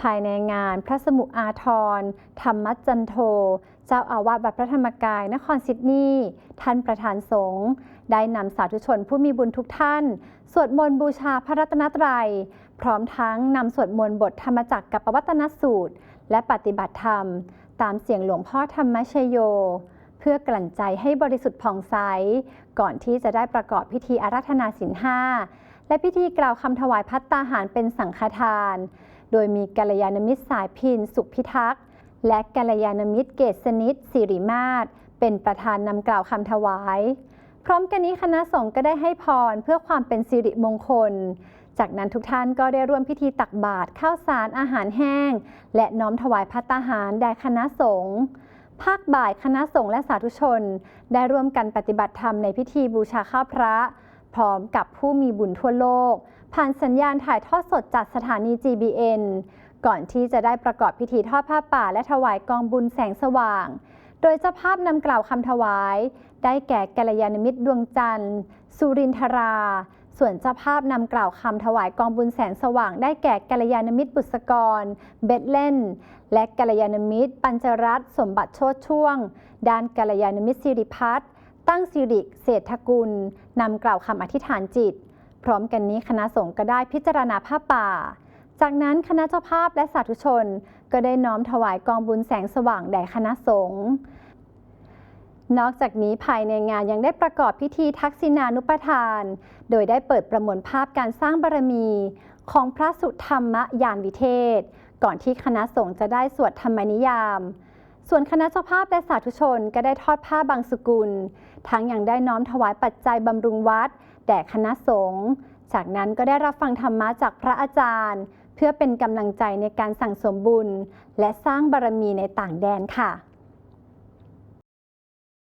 ภายในงานพระสมุอาทร ธรรมจันโท เจ้าอาวาสวัดพระธรรมกายนครซิดนีย์ท่านประธานสงฆ์ได้นำสาธุชนผู้มีบุญทุกท่าน สวดมนต์บูชาพระรัตนตรัย พร้อมทั้งนำสวดมนต์บทธรรมจักรกับปวัตนสูตร และปฏิบัติธรรม ตามเสียงหลวงพ่อธรรมชโย เพื่อกลั่นใจให้บริสุทธิ์ผ่องใส ก่อนที่จะได้ประกอบพิธีอาราธนาศีลห้าและพิธีกล่าวคำถวายพัตตาหารเป็นสังฆทาน โดยมีกัลยาณมิตรสายพินสุขพิทักษ์ และกัลยาณมิตรเกษนิตสิริมาศเป็นประธานนำกล่าวคำถวาย พร้อมกันนี้คณะสงฆ์ก็ได้ให้พรเพื่อความเป็นสิริมงคล จากนั้นทุกท่านก็ได้ร่วมพิธีตักบาตรข้าวสารอาหารแห้ง และน้อมถวายพัตตาหารแด่คณะสงฆ์ภาคบ่ายคณะสงฆ์และสาธุชน ได้ร่วมกันปฏิบัติธรรมในพิธีบูชาข้าวพระ พร้อมกับผู้มีบุญทั่วโลก ผ่านสัญญาณถ่ายทอดสดจากสถานี GBN ก่อนที่จะได้ประกอบพิธีทอดผ้าป่า และถวายกองบุญแสงสว่าง โดยเจ้าภาพนำกล่าวคำถวาย ได้แก่กัลยาณมิตรดวงจันทร์ สุรินทรา ส่วนเจ้าภาพนำกล่าวคำถวายกองบุญแสงสว่าง ได้แก่กัลยาณมิตรบุษกร เบดเล่น และกัลยาณมิตร ปัญจรัตนสมบัติโชดช่วง ด้านกัลยาณมิตรสิริพัฒน์ ตั้งสิริเศรษฐกุลนำกล่าวคำอธิษฐานจิต พร้อมกันนี้คณะสงฆ์ก็ได้พิจารณาผ้าป่า จากนั้นคณะเจ้าภาพและสาธุชน ก็ได้น้อมถวายกองบุญแสงสว่างแด่คณะสงฆ์นอกจากนี้ภายในงานยังได้ประกอบพิธีทักษิณานุปทาน โดยได้เปิดประมวลภาพการสร้างบารมี ของพระสุธรรมยานวิเทศ ก่อนที่คณะสงฆ์จะได้สวดธรรมนิยาม ส่วนคณะเจ้าภาพและสาธุชนก็ได้ทอดผ้าบางสกุล ทั้งยังได้น้อมถวายปัจจัยบำรุงวัด แด่คณะสงฆ์จากนั้นก็ได้รับฟังธรรมะจากพระอาจารย์ เพื่อเป็นกำลังใจในการสั่งสมบุญ และสร้างบารมีในต่างแดนค่ะ